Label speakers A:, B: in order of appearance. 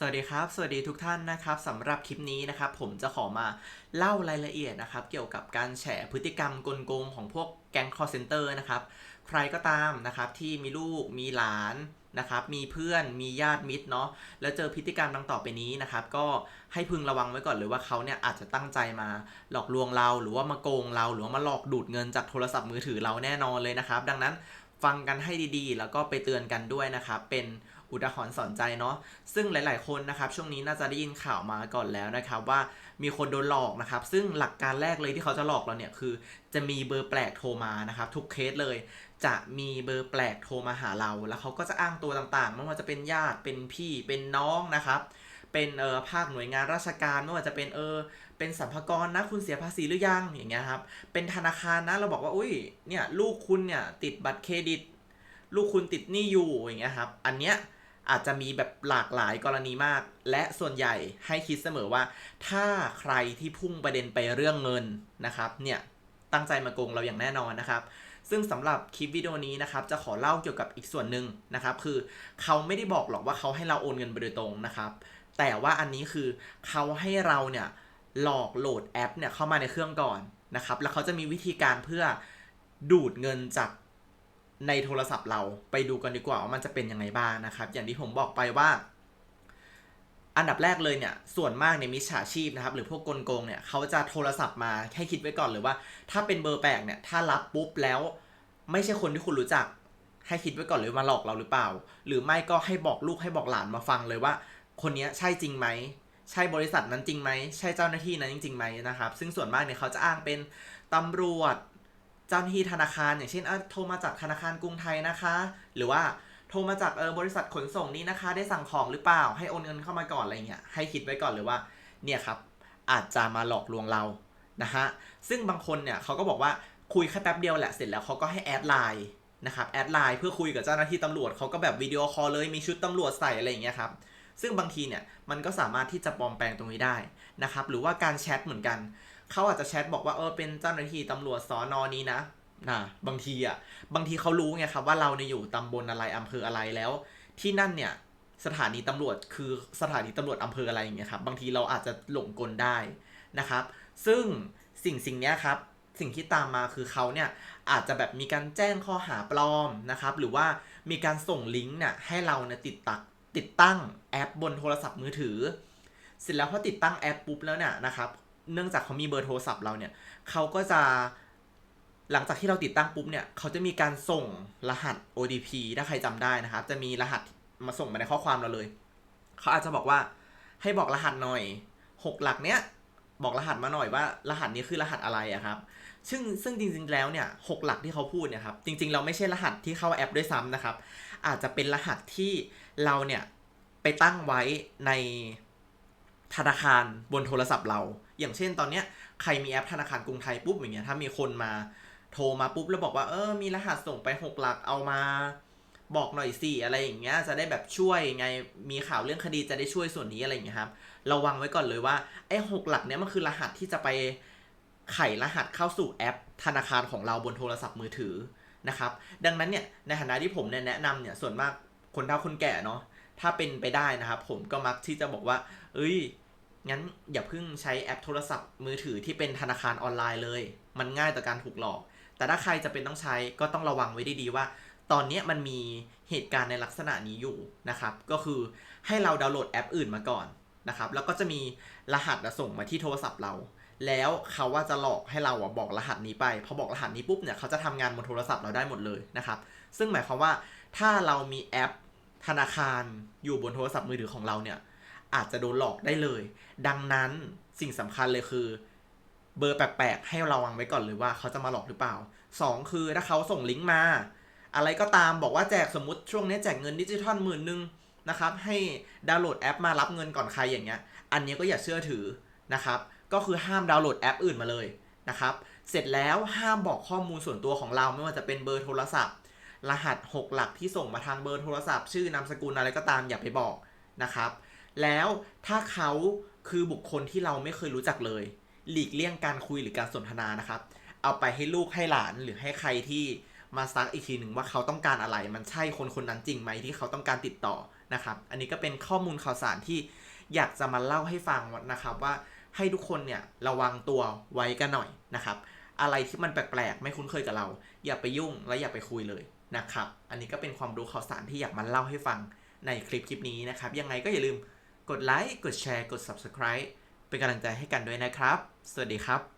A: สวัสดีครับ สวัสดีทุกท่านนะครับสำหรับคลิปนี้นะครับ ผมจะขอมาเล่ารายละเอียดนะครับ เกี่ยวกับการแฉพฤติกรรมกลโกงของพวกแก๊งคอร์เซนเตอร์นะครับ ใครก็ตามนะครับที่มีลูกมีหลานนะครับ มีเพื่อนมีญาติมิตรเนาะแล้วเจอพฤติกรรมดังต่อไปนี้นะครับ ก็ให้พึงระวังไว้ก่อนเลยว่าเขาเนี่ยอาจจะตั้งใจมาหลอกลวงเรา หรือว่ามาโกงเรา หรือว่ามาหลอกดูดเงินจากโทรศัพท์มือถือเราแน่นอนเลยนะครับ ดังนั้นฟังกันให้ดีๆ แล้วก็ไปเตือนกันด้วยนะครับเป็น อุทาหรณ์สอนใจเนาะซึ่งหลาย ๆ คนนะครับช่วงนี้น่าจะได้ยินข่าวมาก่อนแล้วนะครับว่ามีคนโดนหลอกนะครับ ซึ่งหลักการแรกเลยที่เขาจะหลอกเราเนี่ยคือ จะมีเบอร์แปลกโทรมานะครับทุกเคสเลย จะมีเบอร์แปลกโทรมาหาเรา แล้วเขาก็จะอ้างตัวต่างๆไม่ว่าจะเป็นญาติเป็นพี่เป็นน้องนะครับเป็นเออภาคหน่วยงานราชการไม่ว่าจะเป็นเออเป็นสัมภากรนะคุณเสียภาษีหรือยังอย่างเงี้ยครับเป็นธนาคารนะเราบอกว่าอุ้ยเนี่ยลูกคุณเนี่ยติดบัตรเครดิต ลูกคุณติดหนี้อยู่อย่างเงี้ยครับอันเนี้ย อาจจะมีแบบหลากหลายกรณีมาก และส่วนใหญ่ให้คิดเสมอว่า ถ้าใครที่พุ่งประเด็นไปเรื่องเงินนะครับเนี่ยตั้งใจมาโกงเราอย่างแน่นอนนะครับ ซึ่งสำหรับคลิปวิดีโอนี้นะครับ จะขอเล่าเกี่ยวกับอีกส่วนหนึ่งนะครับ คือเขาไม่ได้บอกหรอกว่าเขาให้เราโอนเงินไปโดยตรงนะครับ แต่ว่าอันนี้คือเขาให้เราเนี่ยหลอกโหลดแอปเนี่ยเข้ามาในเครื่องก่อนนะครับ แล้วเขาจะมีวิธีการเพื่อดูดเงินจาก ในโทรศัพท์เราไปดูกันดีกว่าว่ามันจะเป็นยังไงบ้างนะครับ อย่างที่ผมบอกไปว่า อันดับแรกเลยเนี่ย ส่วนมากในมิจฉาชีพนะครับ หรือพวกกลโกงเนี่ยเขาจะโทรศัพท์มาให้คิดไว้ก่อนเลยว่า ถ้าเป็นเบอร์แปลกเนี่ยถ้ารับปุ๊บแล้ว ไม่ใช่คนที่คุณรู้จัก ให้คิดไว้ก่อนเลยว่ามาหลอกเราหรือเปล่า หรือไม่ก็ให้บอกลูกให้บอกหลานมาฟังเลยว่า คนนี้ใช่จริงไหมใช่บริษัทนั้นจริงไหมใช่เจ้าหน้าที่นั้นจริงๆไหมนะครับ ซึ่งส่วนมากเนี่ยเขาจะอ้างเป็นตำรวจ เจ้าหน้าที่ธนาคาร อย่างเช่นอะโทรมาจากธนาคารกรุงไทยนะคะ หรือว่าโทรมาจากเออบริษัทขนส่งนี้นะคะ ได้สั่งของหรือเปล่า ให้โอนเงินเข้ามาก่อนอะไรเงี้ยให้คิดไว้ก่อนเลยว่าเนี่ยครับอาจจะมาหลอกลวงเรานะฮะซึ่งบางคนเนี่ยเขาก็บอกว่าคุยแค่แป๊บเดียวแหละเสร็จแล้วเขาก็ให้แอดไลน์นะครับแอดไลน์เพื่อคุยกับเจ้าหน้าที่ตำรวจเขาก็แบบวิดีโอคอลเลยมีชุดตำรวจใส่อะไรอย่างเงี้ยครับซึ่งบางทีเนี่ยมันก็สามารถที่จะปลอมแปลงตรงนี้ได้นะครับหรือว่าการแชทเหมือนกัน เขาอาจจะแชทบอกว่าเออเป็นเจ้าหน้าที่ตำรวจสอนอนี้นะนะบางทีอะบางทีเขารู้ไงครับว่าเราเนี่ยอยู่ตำบลอะไรอำเภออะไรแล้ว ที่นั่นเนี่ยสถานีตำรวจคือสถานีตำรวจอำเภออะไรอย่างเงี้ยครับบางทีเราอาจจะหลงกลได้นะครับ ซึ่งสิ่งสิ่งเนี้ยครับสิ่งที่ตามมาคือเขาเนี่ยอาจจะแบบมีการแจ้งข้อหาปลอมนะครับ หรือว่ามีการส่งลิงก์เนี่ยให้เราเนี่ยติดตักติดตั้งแอปบนโทรศัพท์มือถือ เสร็จแล้วพอติดตั้งแอปปุ๊บแล้วเนี่ยนะครับ เนื่องจากเขามีเบอร์โทรศัพท์เราเนี่ยเขาก็จะหลังจากที่เราติดตั้งปุ๊บเนี่ยเขาจะมีการส่งรหัส OTP ถ้าใครจำได้นะครับ จะมีรหัสมาส่งมาในข้อความเราเลย เขาอาจจะบอกว่าให้บอกรหัสหน่อยหกหลักเนี้ยบอกรหัสมาหน่อยว่ารหัสนี้คือรหัสอะไรอะครับ ซึ่งซึ่งจริงๆแล้วเนี่ยหกหลักที่เขาพูดเนี่ยครับ จริง ๆ เราไม่ใช่รหัสที่เข้าแอปด้วยซ้ำนะครับ อาจจะเป็นรหัสที่เราเนี่ยไปตั้งไว้ใน ธนาคารบนโทรศัพท์เรา อย่างเช่นตอนเนี้ยใครมีแอปธนาคารกรุงไทยปุ๊บอย่างเงี้ยถ้ามีคนมาโทรมาปุ๊บแล้วบอกว่าเออมีรหัสส่งไปหกหลักเอามาบอกหน่อยสิอะไรอย่างเงี้ยจะได้แบบช่วยไงมีข่าวเรื่องคดีจะได้ช่วยส่วนนี้อะไรอย่างเงี้ยครับระวังไว้ก่อนเลยว่าไอ้หกหลักเนี้ยมันคือรหัสที่จะไปไขรหัสเข้าสู่แอป ธนาคารของเราบนโทรศัพท์มือถือนะครับ ดังนั้นเนี่ยในฐานะที่ผมเนี่ยแนะนำเนี่ยส่วนมากคนเฒ่าคนแก่เนาะ ถ้าเป็นไปได้นะครับผมก็มักที่จะบอกว่า เอ้ย งั้นอย่าเพิ่งใช้แอปโทรศัพท์มือถือที่เป็นธนาคารออนไลน์เลย มันง่ายต่อการถูกหลอก แต่ถ้าใครจะเป็นต้องใช้ก็ต้องระวังไว้ดีๆว่า ตอนนี้มันมีเหตุการณ์ในลักษณะนี้อยู่นะครับ ก็คือให้เราดาวน์โหลดแอปอื่นมาก่อนนะครับ แล้วก็จะมีรหัสส่งมาที่โทรศัพท์เรา แล้วเขาว่าจะหลอกให้เราอะบอกรหัสนี้ไป พอบอกรหัสนี้ปุ๊บเนี่ยเขาจะทำงานบนโทรศัพท์เราได้หมดเลยนะครับ ซึ่งหมายความว่าถ้าเรามีแอป ธนาคารอยู่บนโทรศัพท์มือถือของเราเนี่ย อาจจะโดนหลอกได้เลย ดังนั้นสิ่งสำคัญเลยคือ เบอร์แปลกๆให้ระวังไว้ก่อนเลยว่าเขาจะมาหลอกหรือเปล่า 2 คือถ้าเขาส่งลิงก์มา อะไรก็ตามบอกว่าแจกสมมติช่วงนี้แจกเงินดิจิทัลหมื่นหนึ่งนะครับ ให้ดาวน์โหลดแอปมารับเงินก่อนใครอย่างเงี้ย อันนี้ก็อย่าเชื่อถือนะครับ ก็คือห้ามดาวน์โหลดแอปอื่นมาเลยนะครับ เสร็จแล้วห้ามบอกข้อมูลส่วนตัวของเราไม่ว่าจะเป็นเบอร์โทรศัพท์ รหัส 6 หลักที่ส่งมาทางเบอร์โทรศัพท์ ชื่อนามสกุลอะไรก็ตามอย่าไปบอกนะครับ แล้วถ้าเขาคือบุคคลที่เราไม่เคยรู้จักเลย หลีกเลี่ยงการคุยหรือการสนทนานะครับ เอาไปให้ลูกให้หลานหรือให้ใครที่มาซักอีกทีหนึ่งว่าเขาต้องการอะไร มันใช่คนคนนั้นจริงไหมที่เขาต้องการติดต่อนะครับ อันนี้ก็เป็นข้อมูลข่าวสารที่อยากจะมาเล่าให้ฟังนะครับว่าให้ทุกคนเนี่ยระวังตัวไว้กันหน่อยนะครับ อะไรที่มันแปลกๆ ไม่คุ้นเคยกับเรา อย่าไปยุ่งและอย่าไปคุยเลย นะครับ อันนี้ก็เป็นความรู้ข่าวสารที่อยากมาเล่าให้ฟังในคลิปคลิปนี้นะครับ ยังไงก็อย่าลืมกดไลค์ กดแชร์ กด subscribe เป็นกำลังใจให้กันด้วยนะครับ สวัสดีครับ